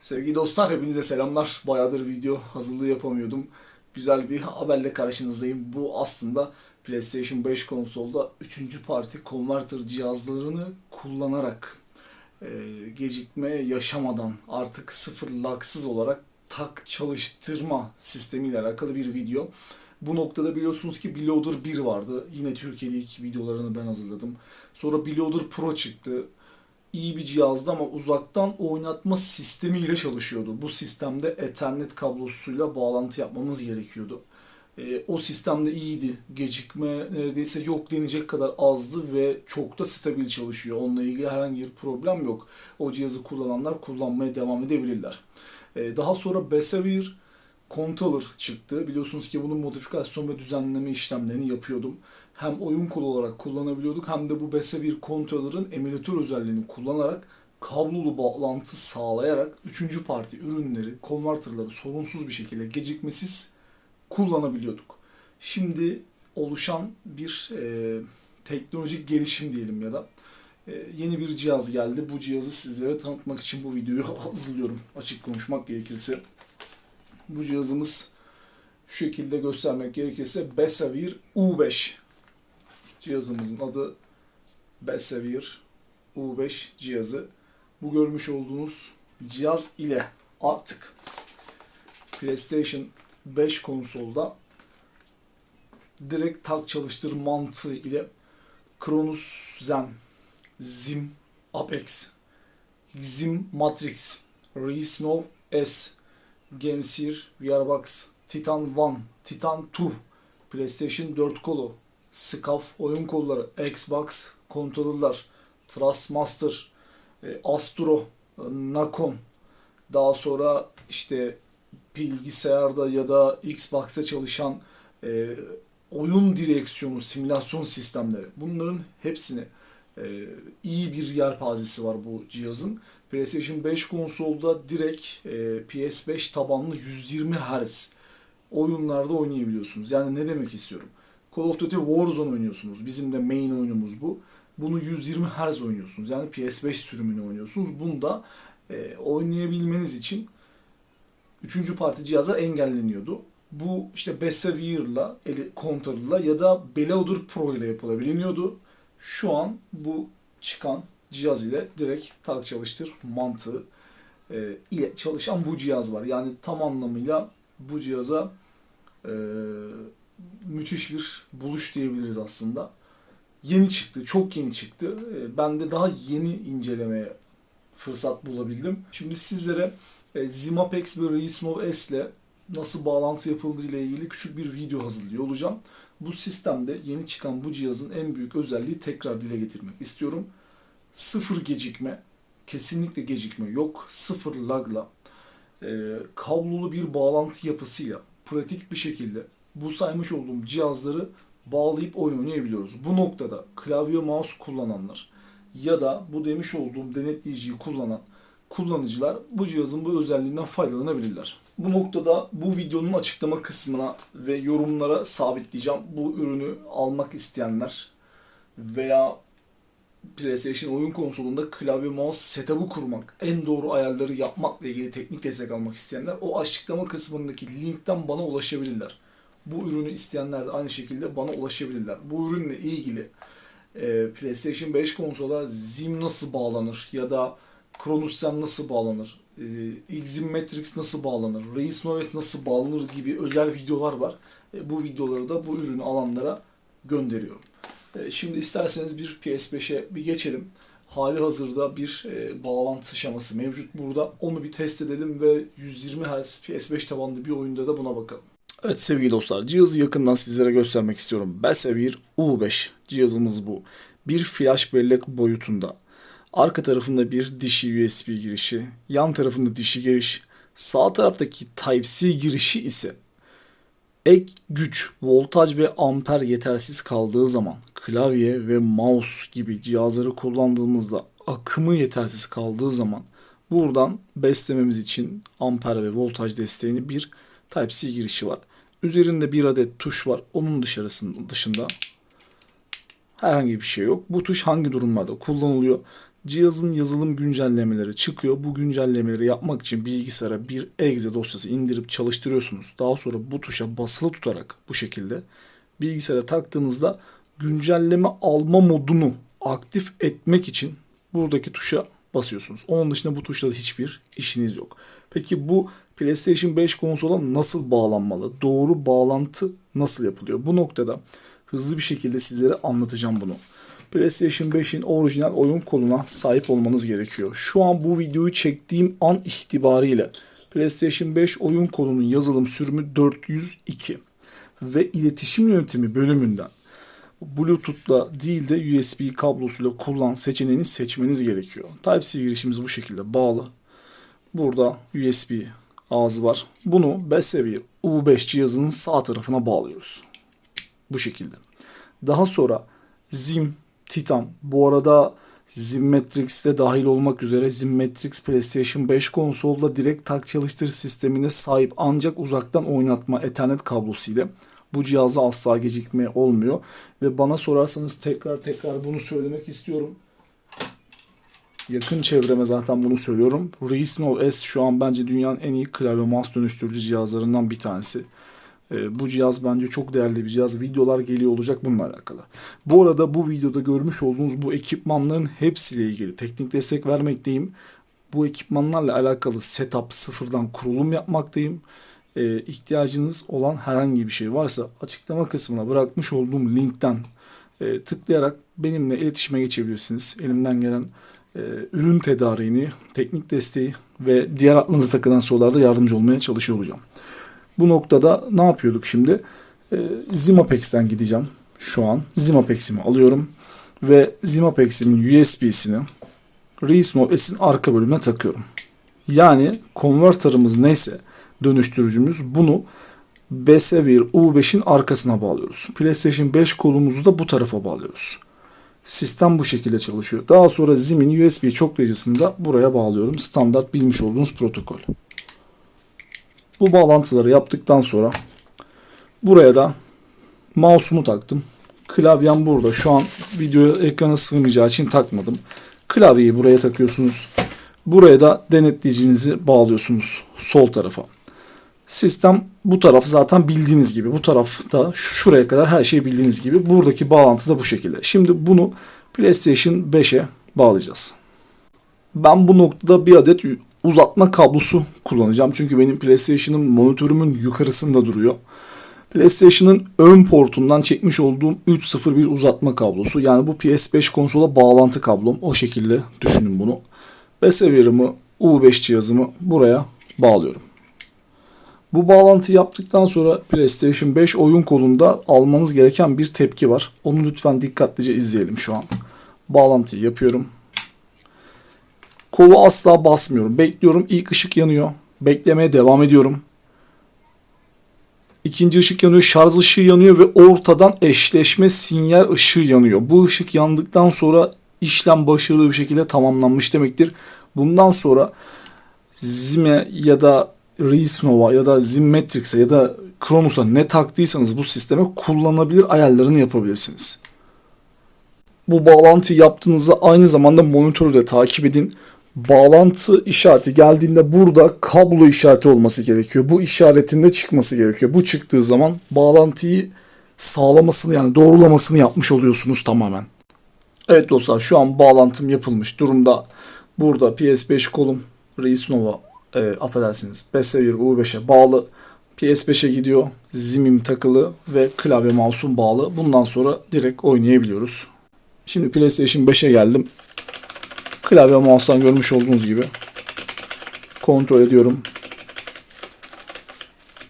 Sevgili dostlar hepinize selamlar. Bayağıdır video hazırlığı yapamıyordum. Güzel bir haberle karşınızdayım. Bu aslında PlayStation 5 konsolda 3. parti converter cihazlarını kullanarak e, gecikme yaşamadan artık sıfır lagsız olarak tak çalıştırma sistemiyle alakalı bir video. Bu noktada biliyorsunuz ki Beloader 1 vardı. Yine Türkiye'de ilk videolarını ben hazırladım. Sonra Beloader Pro çıktı iyi bir cihazdı ama uzaktan oynatma sistemiyle çalışıyordu. Bu sistemde Ethernet kablosuyla bağlantı yapmamız gerekiyordu. E, o sistemde iyiydi. Gecikme neredeyse yok denecek kadar azdı ve çok da stabil çalışıyor. Onunla ilgili herhangi bir problem yok. O cihazı kullananlar kullanmaya devam edebilirler. E, daha sonra Besavir Controller çıktı. Biliyorsunuz ki bunun modifikasyon ve düzenleme işlemlerini yapıyordum. Hem oyun kolu olarak kullanabiliyorduk hem de bu Besavir Controller'ın emülatör özelliğini kullanarak kablolu bağlantı sağlayarak 3. parti ürünleri, konverterları sorunsuz bir şekilde gecikmesiz kullanabiliyorduk. Şimdi oluşan bir e, teknolojik gelişim diyelim ya da e, yeni bir cihaz geldi. Bu cihazı sizlere tanıtmak için bu videoyu hazırlıyorum. Açık konuşmak gerekirse. Bu cihazımız şu şekilde göstermek gerekirse Besavir U5 cihazımızın adı Besavir U5 cihazı. Bu görmüş olduğunuz cihaz ile artık PlayStation 5 konsolda direkt tak çalıştır mantığı ile Cronus Zen, Zim Apex, Zim Matrix, Resnov S, Gemsir, VRBox, Titan One, Titan 2, PlayStation 4 kolu, SCAF oyun kolları, Xbox kontrolörler, Trustmaster, e, Astro, e, Nacon, daha sonra işte bilgisayarda ya da Xbox'ta çalışan e, oyun direksiyonu, simülasyon sistemleri. Bunların hepsini e, iyi bir yelpazesi var bu cihazın. PlayStation 5 konsolda direkt e, PS5 tabanlı 120 Hz oyunlarda oynayabiliyorsunuz. Yani ne demek istiyorum? Call of Duty Warzone oynuyorsunuz. Bizim de main oyunumuz bu. Bunu 120 Hz oynuyorsunuz. Yani PS5 sürümünü oynuyorsunuz. Bunu da e, oynayabilmeniz için 3. parti cihazlar engelleniyordu. Bu işte Besavir'la, Contour'la ya da Beloader Pro ile yapılabiliyordu. Şu an bu çıkan cihaz ile direkt tak çalıştır mantığı e, ile çalışan bu cihaz var. Yani tam anlamıyla bu cihaza e, müthiş bir buluş diyebiliriz aslında. Yeni çıktı, çok yeni çıktı. E, ben de daha yeni incelemeye fırsat bulabildim. Şimdi sizlere e, Zimapex ve Reismov S ile nasıl bağlantı yapıldığı ile ilgili küçük bir video hazırlıyor olacağım. Bu sistemde yeni çıkan bu cihazın en büyük özelliği tekrar dile getirmek istiyorum. Sıfır gecikme, kesinlikle gecikme yok. Sıfır lagla, e, kablolu bir bağlantı yapısıyla pratik bir şekilde bu saymış olduğum cihazları bağlayıp oyun oynayabiliyoruz. Bu noktada klavye mouse kullananlar ya da bu demiş olduğum denetleyiciyi kullanan kullanıcılar bu cihazın bu özelliğinden faydalanabilirler. Bu noktada bu videonun açıklama kısmına ve yorumlara sabitleyeceğim. Bu ürünü almak isteyenler veya PlayStation oyun konsolunda klavye mouse setup'ı kurmak, en doğru ayarları yapmakla ilgili teknik destek almak isteyenler o açıklama kısmındaki linkten bana ulaşabilirler. Bu ürünü isteyenler de aynı şekilde bana ulaşabilirler. Bu ürünle ilgili e, PlayStation 5 konsola ZIM nasıl bağlanır ya da Cronus Zen nasıl bağlanır, e, Xim Matrix nasıl bağlanır, Reis Novet nasıl bağlanır gibi özel videolar var. E, bu videoları da bu ürünü alanlara gönderiyorum. E, şimdi isterseniz bir PS5'e bir geçelim. Hali hazırda bir e, bağlantı şeması mevcut burada. Onu bir test edelim ve 120 Hz PS5 tabanlı bir oyunda da buna bakalım. Evet sevgili dostlar cihazı yakından sizlere göstermek istiyorum. Besavir U5 cihazımız bu. Bir flash bellek boyutunda. Arka tarafında bir dişi USB girişi, yan tarafında dişi giriş, sağ taraftaki Type-C girişi ise ek güç, voltaj ve amper yetersiz kaldığı zaman klavye ve mouse gibi cihazları kullandığımızda akımı yetersiz kaldığı zaman buradan beslememiz için amper ve voltaj desteğini bir Type-C girişi var. Üzerinde bir adet tuş var. Onun dışarısında dışında herhangi bir şey yok. Bu tuş hangi durumlarda kullanılıyor? Cihazın yazılım güncellemeleri çıkıyor. Bu güncellemeleri yapmak için bilgisayara bir exe dosyası indirip çalıştırıyorsunuz. Daha sonra bu tuşa basılı tutarak bu şekilde bilgisayara taktığınızda güncelleme alma modunu aktif etmek için buradaki tuşa basıyorsunuz. Onun dışında bu tuşla da hiçbir işiniz yok. Peki bu PlayStation 5 konsola nasıl bağlanmalı? Doğru bağlantı nasıl yapılıyor? Bu noktada hızlı bir şekilde sizlere anlatacağım bunu. PlayStation 5'in orijinal oyun koluna sahip olmanız gerekiyor. Şu an bu videoyu çektiğim an itibariyle PlayStation 5 oyun kolunun yazılım sürümü 402 ve iletişim yönetimi bölümünden Bluetooth'la değil de USB kablosuyla kullan seçeneğini seçmeniz gerekiyor. Type-C girişimiz bu şekilde bağlı. Burada USB ağzı var. Bunu Besevier U5 cihazının sağ tarafına bağlıyoruz. Bu şekilde. Daha sonra Zim, Titan. Bu arada Zimmetrix de dahil olmak üzere Zimmetrix PlayStation 5 konsolda direkt tak çalıştır sistemine sahip ancak uzaktan oynatma Ethernet kablosu ile bu cihaza asla gecikme olmuyor. Ve bana sorarsanız tekrar tekrar bunu söylemek istiyorum. Yakın çevreme zaten bunu söylüyorum. Reasonable S şu an bence dünyanın en iyi klavye mouse dönüştürücü cihazlarından bir tanesi. Ee, bu cihaz bence çok değerli bir cihaz. Videolar geliyor olacak bununla alakalı. Bu arada bu videoda görmüş olduğunuz bu ekipmanların hepsiyle ilgili teknik destek vermekteyim. Bu ekipmanlarla alakalı setup sıfırdan kurulum yapmaktayım. Ee, ihtiyacınız olan herhangi bir şey varsa açıklama kısmına bırakmış olduğum linkten e, tıklayarak benimle iletişime geçebilirsiniz. Elimden gelen e, ürün tedariğini, teknik desteği ve diğer aklınıza takılan sorularda yardımcı olmaya çalışıyor olacağım. Bu noktada ne yapıyorduk şimdi? E, Zimapex'ten gideceğim şu an. Zimapex'imi alıyorum ve Zimapex'imin USB'sini S'in arka bölümüne takıyorum. Yani konvertörümüz neyse dönüştürücümüz bunu Besevier U5'in arkasına bağlıyoruz. PlayStation 5 kolumuzu da bu tarafa bağlıyoruz. Sistem bu şekilde çalışıyor. Daha sonra Zim'in USB çoklayıcısını da buraya bağlıyorum. Standart bilmiş olduğunuz protokol. Bu bağlantıları yaptıktan sonra buraya da mouse'umu taktım. Klavyem burada. Şu an video ekrana sığmayacağı için takmadım. Klavyeyi buraya takıyorsunuz. Buraya da denetleyicinizi bağlıyorsunuz sol tarafa. Sistem bu taraf zaten bildiğiniz gibi. Bu tarafta şuraya kadar her şey bildiğiniz gibi. Buradaki bağlantı da bu şekilde. Şimdi bunu PlayStation 5'e bağlayacağız. Ben bu noktada bir adet uzatma kablosu kullanacağım. Çünkü benim PlayStation'ın monitörümün yukarısında duruyor. PlayStation'ın ön portundan çekmiş olduğum 3.01 uzatma kablosu. Yani bu PS5 konsola bağlantı kablom. O şekilde düşünün bunu. Besevier'ımı, U5 cihazımı buraya bağlıyorum. Bu bağlantıyı yaptıktan sonra PlayStation 5 oyun kolunda almanız gereken bir tepki var. Onu lütfen dikkatlice izleyelim şu an. Bağlantıyı yapıyorum. Kolu asla basmıyorum. Bekliyorum. İlk ışık yanıyor. Beklemeye devam ediyorum. İkinci ışık yanıyor. Şarj ışığı yanıyor ve ortadan eşleşme sinyal ışığı yanıyor. Bu ışık yandıktan sonra işlem başarılı bir şekilde tamamlanmış demektir. Bundan sonra Zime ya da Reisnova ya da Zimmetrix'e ya da Kronos'a ne taktıysanız bu sisteme kullanabilir ayarlarını yapabilirsiniz. Bu bağlantıyı yaptığınızda aynı zamanda monitörü de takip edin. Bağlantı işareti geldiğinde burada kablo işareti olması gerekiyor. Bu işaretin de çıkması gerekiyor. Bu çıktığı zaman bağlantıyı sağlamasını yani doğrulamasını yapmış oluyorsunuz tamamen. Evet dostlar şu an bağlantım yapılmış durumda. Burada PS5 kolum Reisnova e, affedersiniz Besevier U5'e bağlı. PS5'e gidiyor. Zimim takılı ve klavye mouse'um bağlı. Bundan sonra direkt oynayabiliyoruz. Şimdi PlayStation 5'e geldim. Klavye mouse'dan görmüş olduğunuz gibi kontrol ediyorum.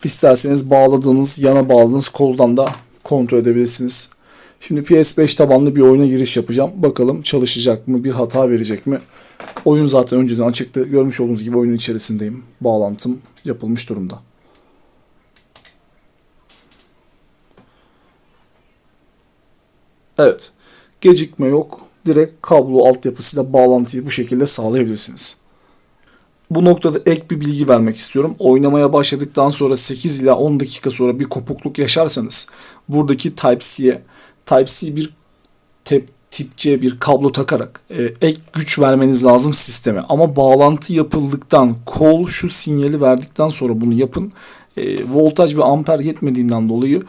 İsterseniz bağladığınız, yana bağladığınız koldan da kontrol edebilirsiniz. Şimdi PS5 tabanlı bir oyuna giriş yapacağım. Bakalım çalışacak mı, bir hata verecek mi? Oyun zaten önceden açıktı. Görmüş olduğunuz gibi oyunun içerisindeyim. Bağlantım yapılmış durumda. Evet. Gecikme yok. Direkt kablo altyapısıyla bağlantıyı bu şekilde sağlayabilirsiniz. Bu noktada ek bir bilgi vermek istiyorum. Oynamaya başladıktan sonra 8 ila 10 dakika sonra bir kopukluk yaşarsanız buradaki Type-C'ye Type-C bir tep tip C bir kablo takarak e, ek güç vermeniz lazım sisteme. Ama bağlantı yapıldıktan kol şu sinyali verdikten sonra bunu yapın. E, voltaj ve amper yetmediğinden dolayı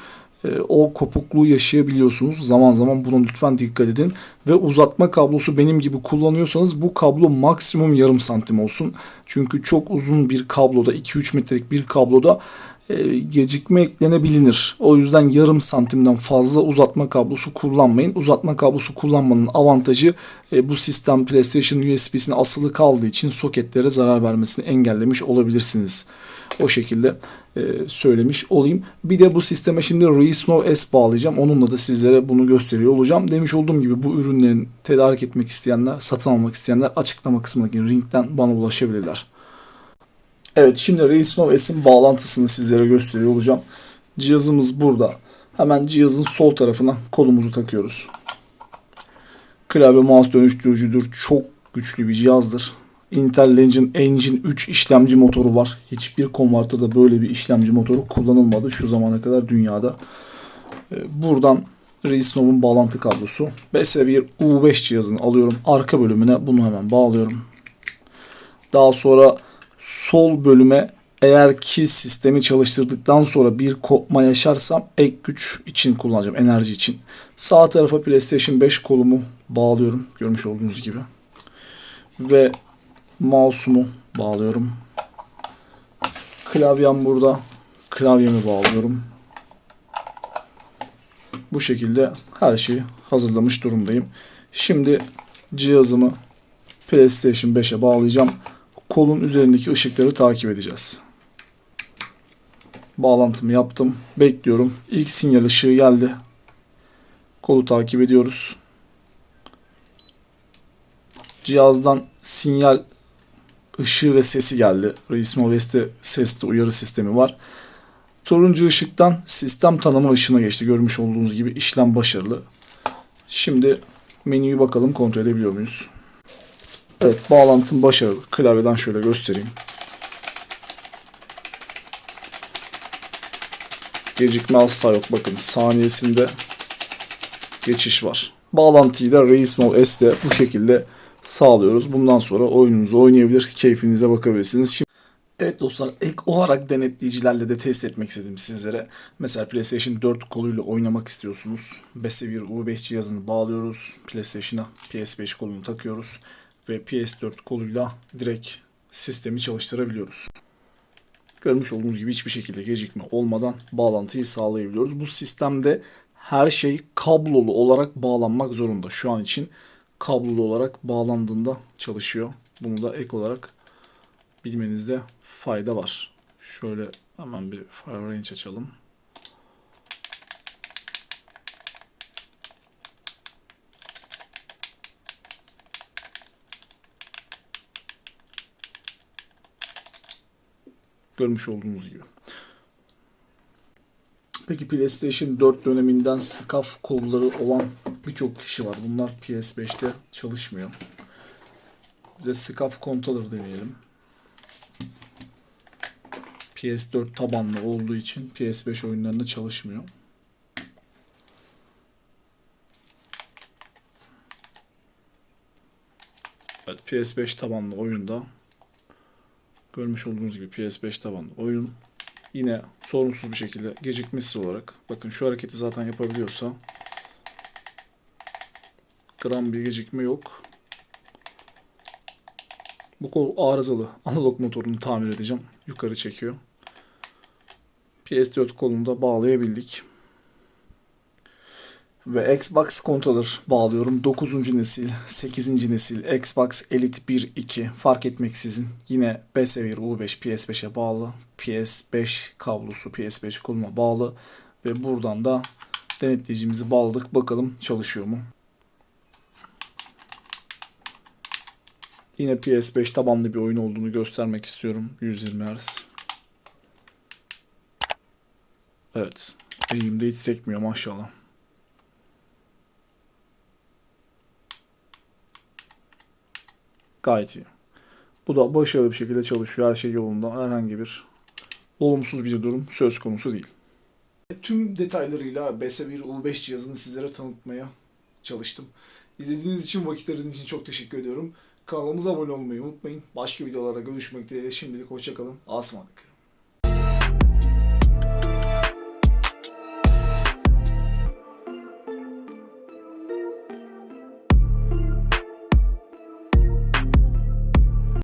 e, o kopukluğu yaşayabiliyorsunuz. Zaman zaman buna lütfen dikkat edin. Ve uzatma kablosu benim gibi kullanıyorsanız bu kablo maksimum yarım santim olsun. Çünkü çok uzun bir kabloda 2-3 metrelik bir kabloda gecikme eklenebilir. O yüzden yarım santimden fazla uzatma kablosu kullanmayın. Uzatma kablosu kullanmanın avantajı e, bu sistem PlayStation USB'sine asılı kaldığı için soketlere zarar vermesini engellemiş olabilirsiniz. O şekilde e, söylemiş olayım. Bir de bu sisteme şimdi Reesnow S bağlayacağım. Onunla da sizlere bunu gösteriyor olacağım. Demiş olduğum gibi bu ürünlerin tedarik etmek isteyenler, satın almak isteyenler açıklama kısmındaki linkten bana ulaşabilirler. Evet şimdi Reisnov S'in bağlantısını sizlere gösteriyor olacağım. Cihazımız burada. Hemen cihazın sol tarafına kolumuzu takıyoruz. Klavye mouse dönüştürücüdür. Çok güçlü bir cihazdır. Intel Engine, Engine 3 işlemci motoru var. Hiçbir konverterde böyle bir işlemci motoru kullanılmadı şu zamana kadar dünyada. Ee, Buradan Reisnov'un bağlantı kablosu. BSV U5 cihazını alıyorum. Arka bölümüne bunu hemen bağlıyorum. Daha sonra sol bölüme eğer ki sistemi çalıştırdıktan sonra bir kopma yaşarsam ek güç için kullanacağım. Enerji için. Sağ tarafa PlayStation 5 kolumu bağlıyorum. Görmüş olduğunuz gibi. Ve mouse'umu bağlıyorum. Klavyem burada. Klavyemi bağlıyorum. Bu şekilde her şeyi hazırlamış durumdayım. Şimdi cihazımı PlayStation 5'e bağlayacağım. Kolun üzerindeki ışıkları takip edeceğiz. Bağlantımı yaptım. Bekliyorum. İlk sinyal ışığı geldi. Kolu takip ediyoruz. Cihazdan sinyal ışığı ve sesi geldi. Reismo West'te sesli uyarı sistemi var. Turuncu ışıktan sistem tanıma ışığına geçti. Görmüş olduğunuz gibi işlem başarılı. Şimdi menüyü bakalım kontrol edebiliyor muyuz? Evet bağlantım başarılı. Klavyeden şöyle göstereyim. Gecikme asla yok. Bakın saniyesinde geçiş var. Bağlantıyı da Reisnol S'de bu şekilde sağlıyoruz. Bundan sonra oyununuzu oynayabilir, keyfinize bakabilirsiniz. Şimdi Evet dostlar ek olarak denetleyicilerle de test etmek istedim sizlere. Mesela PlayStation 4 koluyla oynamak istiyorsunuz. Besevir U5 cihazını bağlıyoruz. PlayStation'a PS5 kolunu takıyoruz. Ve PS4 koluyla direkt sistemi çalıştırabiliyoruz. Görmüş olduğunuz gibi hiçbir şekilde gecikme olmadan bağlantıyı sağlayabiliyoruz. Bu sistemde her şey kablolu olarak bağlanmak zorunda. Şu an için kablolu olarak bağlandığında çalışıyor. Bunu da ek olarak bilmenizde fayda var. Şöyle hemen bir Fire Range açalım. Görmüş olduğunuz gibi. Peki PlayStation 4 döneminden SCAF kolları olan birçok kişi var. Bunlar PS5'te çalışmıyor. Bir de SCAF controller deneyelim. PS4 tabanlı olduğu için PS5 oyunlarında çalışmıyor. Evet, PS5 tabanlı oyunda görmüş olduğunuz gibi PS5 tabanlı oyun yine sorunsuz bir şekilde gecikmesiz olarak bakın şu hareketi zaten yapabiliyorsa gram bir gecikme yok. Bu kol arızalı. Analog motorunu tamir edeceğim. Yukarı çekiyor. PS4 kolunu da bağlayabildik. Ve Xbox controller bağlıyorum. 9. nesil, 8. nesil Xbox Elite 1, 2 fark etmeksizin yine BSVR U5 PS5'e bağlı. PS5 kablosu PS5 koluna bağlı. Ve buradan da denetleyicimizi bağladık. Bakalım çalışıyor mu? Yine PS5 tabanlı bir oyun olduğunu göstermek istiyorum. 120 Hz. Evet. Eğimde hiç sekmiyor maşallah. Gayet iyi. Bu da başarılı bir şekilde çalışıyor. Her şey yolunda. Herhangi bir olumsuz bir durum söz konusu değil. Tüm detaylarıyla BS1 U5 cihazını sizlere tanıtmaya çalıştım. İzlediğiniz için, vakit ayırdığınız için çok teşekkür ediyorum. Kanalımıza abone olmayı unutmayın. Başka videolarda görüşmek dileğiyle şimdilik hoşçakalın. Asmadık.